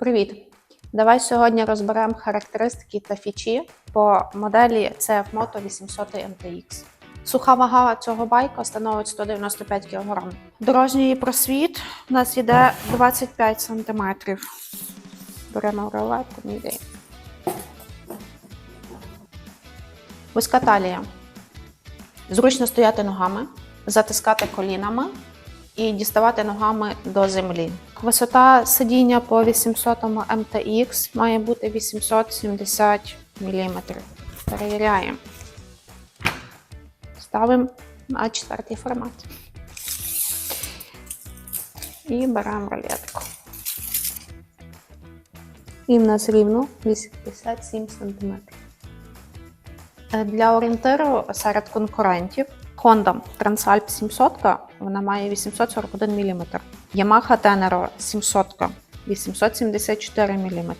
Привіт! Давай сьогодні розберемо характеристики та фічі по моделі CF Moto 800 MTX. Суха вага цього байка становить 195 кг. Дорожній просвіт у нас йде 25 см. Беремо не йде. Вузька талія. Зручно стояти ногами, затискати колінами і діставати ногами до землі. Висота сидіння по 800 MTX має бути 870 мм. Перевіряємо. Ставимо на четвертий формат. І беремо рулетку. І в нас рівно 87 см. Е, Для орієнтиру серед конкурентів Honda Transalp 700 вона має 841 мм. Yamaha Tenero 700 874 мм.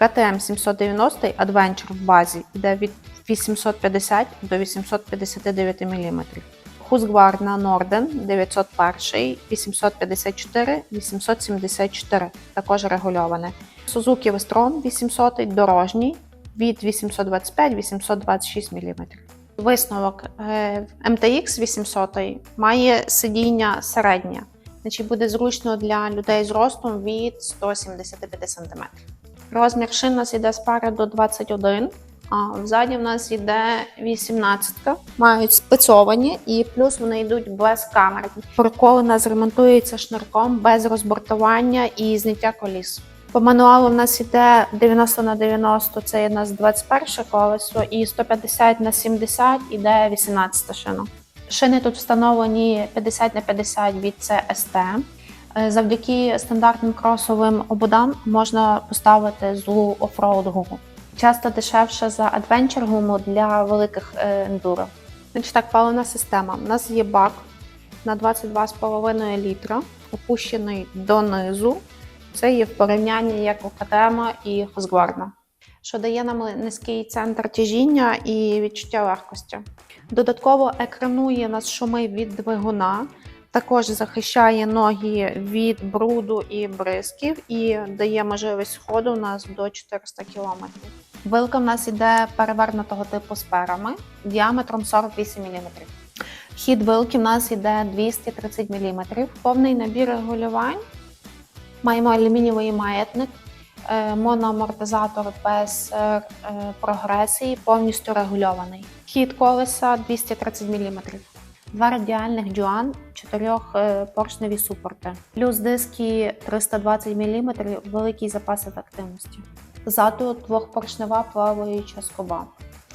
KTM 790 Adventure в базі йде від 850 до 859 мм. Husqvarna Norden 901 854 874 також регульоване. Suzuki Vestron 800 дорожній від 825-826 мм. Висновок е, MTX 800 має сидіння середнє, значить буде зручно для людей з ростом від 175 см. Розмір шин у нас йде спереду 21, а взаді в нас йде 18. Мають спецовані і плюс вони йдуть без камер. Прокол у нас ремонтується шнурком без розбортування і зняття коліс. По мануалу в нас іде 90 на 90, це є у нас 21 колесо, і 150 на 70 іде 18 шина. Шини тут встановлені 50 на 50 від CST. Е, Завдяки стандартним кросовим ободам можна поставити злу офроуд гуму. Часто дешевше за адвенчер гуму для великих е, ендуро. Значить так, паливна система. У нас є бак на 22,5 літра, опущений донизу. Це є в порівнянні як у КТМ і Husqvarna, що дає нам низький центр тяжіння і відчуття легкості. Додатково екранує нас шуми від двигуна, також захищає ноги від бруду і бризків і дає можливість ходу у нас до 400 км. Вилка в нас йде перевернутого типу з перами діаметром 48 мм. Хід вилки в нас йде 230 мм. Повний набір регулювань. Маємо алюмінієвий маятник, моноамортизатор без е, е, прогресії, повністю регульований. Хід колеса 230 мм. Два радіальних дюан, чотирьохпоршневі супорти, плюс диски 320 мм, великий запас ефективності. Ззаду двохпоршнева плаваюча скоба.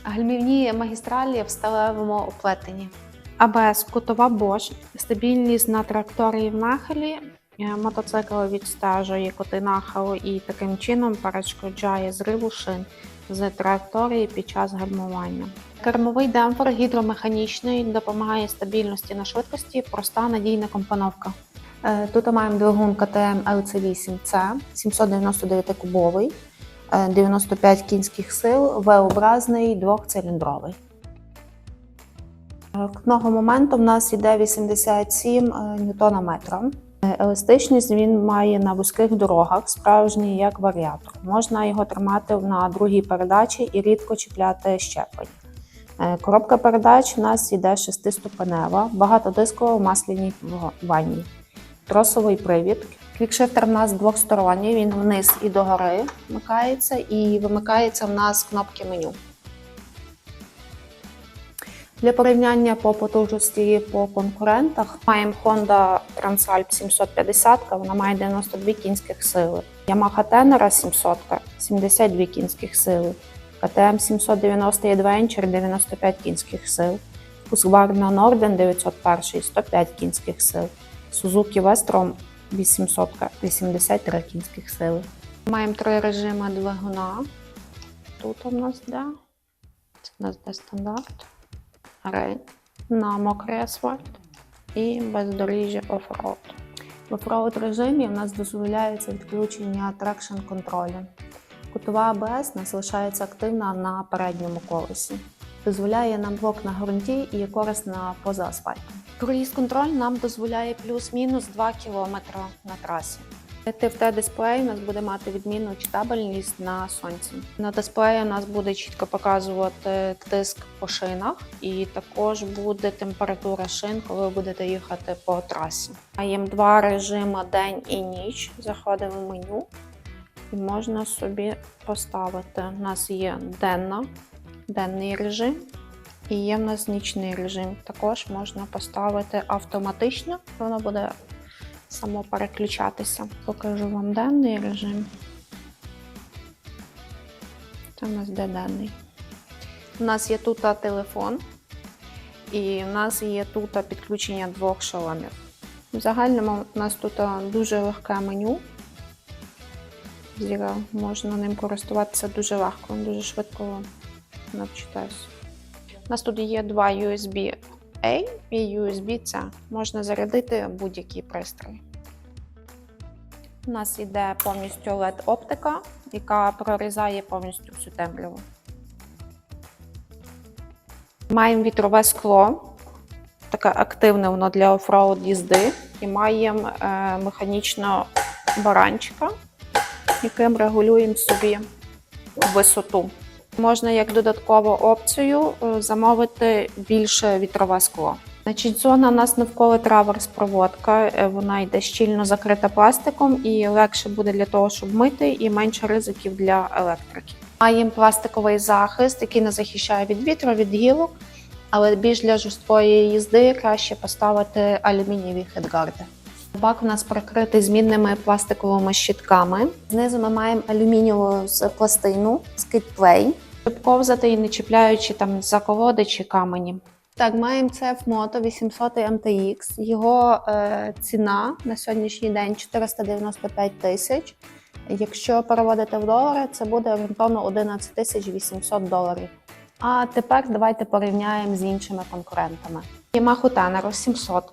Гальмівні магістралі в сталевому оплетенні. АБС кутова Bosch, стабільність на траєкторії в нахилі, Е, Мотоцикл відстежує коти нахилу і таким чином перешкоджає зриву шин з траєкторії під час гальмування. Кермовий демпфер гідромеханічний допомагає стабільності на швидкості, проста надійна компоновка. Е, Тут маємо двигун КТМ LC8C 799 кубовий, е, 95 кінських сил, V-образний двохциліндровий. Е, Кного моменту в нас йде 87 ньютона метра. Еластичність він має на вузьких дорогах, справжній як варіатор. Можна його тримати на другій передачі і рідко чіпляти щеплення. Е, Коробка передач у нас йде шестиступенева, багатодискова в масляній ванні. Тросовий привід. Квікшифтер в нас двосторонній, він вниз і догори вмикається, і вимикається в нас кнопки меню. Для порівняння по потужності по конкурентах маємо Honda Transalp 750, вона має 92 кінських сили. Yamaha Tenera 700 72 кінських сили. KTM 790 Adventure 95 кінських сил. Husqvarna Norden 901 105 кінських сил. Suzuki Vestrom 800 83 кінських сили. Маємо три режими двигуна. Тут у нас де. Це у нас де стандарт рейд на мокрий асфальт і бездоріжжя оффроуд. В оффроуд режимі у нас дозволяється відключення трекшн контролю. Кутова АБС нас лишається активна на передньому колесі. Дозволяє нам блок на ґрунті і корисна поза асфальтом. Круїз контроль нам дозволяє плюс-мінус 2 км на трасі. TFT дисплей у нас буде мати відмінну читабельність на сонці. На дисплеї у нас буде чітко показувати тиск по шинах, і також буде температура шин, коли ви будете їхати по трасі. Маємо два режими день і ніч. Заходимо в меню і можна собі поставити. У нас є денна, денний режим. І є в нас нічний режим. Також можна поставити автоматично, воно буде само переключатися. Покажу вам денний режим. Це у нас де денний. У нас є тут телефон, і в нас є тут підключення двох шоломів. В загальному у нас тут дуже легке меню. Зіра можна ним користуватися дуже легко, дуже швидко навчитаюсь. У нас тут є два USB A і USB-C. Можна зарядити будь-який пристрій. У нас йде повністю LED-оптика, яка прорізає повністю всю темряву. Маємо вітрове скло, таке активне воно для офроуд їзди. І маємо е, механічного баранчика, яким регулюємо собі висоту. Можна як додаткову опцію е, замовити більше вітрове скло. Значить, зона у нас навколо траверс проводка. е, Вона йде щільно закрита пластиком і легше буде для того, щоб мити, і менше ризиків для електрики. Маємо пластиковий захист, який не захищає від вітру, від гілок, але більш для жорсткої їзди краще поставити алюмінієві хедгарди. Бак у нас прикритий змінними пластиковими щитками. Знизу ми маємо алюмінієву з пластину, скидплей, щоб ковзати і не чіпляючи там за колоди чи камені. Так, маємо CF Moto 800 MTX. Його е, ціна на сьогоднішній день 495 тисяч. Якщо переводити в долари, це буде орієнтовно 11 тисяч 800 доларів. А тепер давайте порівняємо з іншими конкурентами. Yamaha Tenero 700.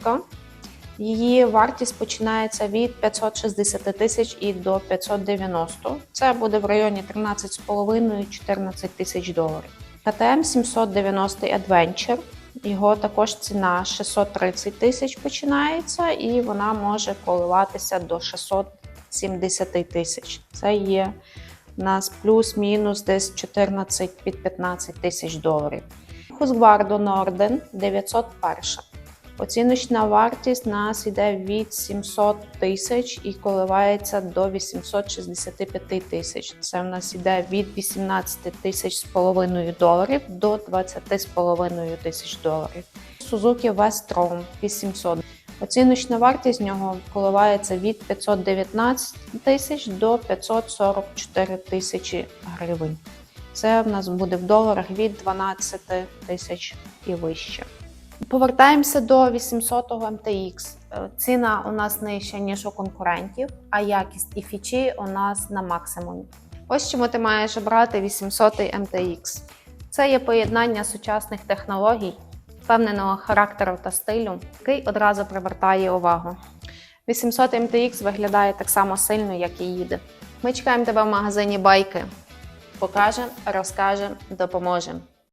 Її вартість починається від 560 тисяч і до 590. Це буде в районі 13,5-14 тисяч доларів. КТМ 790 Adventure. Його також ціна 630 тисяч починається, і вона може коливатися до 670 тисяч. Це є у нас плюс-мінус десь 14 під 15 тисяч доларів. Husqvarna Norden 901. Оціночна вартість нас йде від 700 тисяч і коливається до 865 тисяч. Це в нас йде від 18 тисяч з половиною доларів до 20 з половиною тисяч доларів. Suzuki Westrom 800. Оціночна вартість нього коливається від 519 тисяч до 544 тисячі гривень. Це в нас буде в доларах від 12 тисяч і вище. Повертаємося до 800 MTX. Е, Ціна у нас нижча, ніж у конкурентів, а якість і фічі у нас на максимумі. Ось чому ти маєш обрати 800 MTX. Це є поєднання сучасних технологій, впевненого характеру та стилю, який одразу привертає увагу. 800 MTX виглядає так само сильно, як і їде. Ми чекаємо тебе в магазині байки. Покажемо, розкажемо, допоможемо.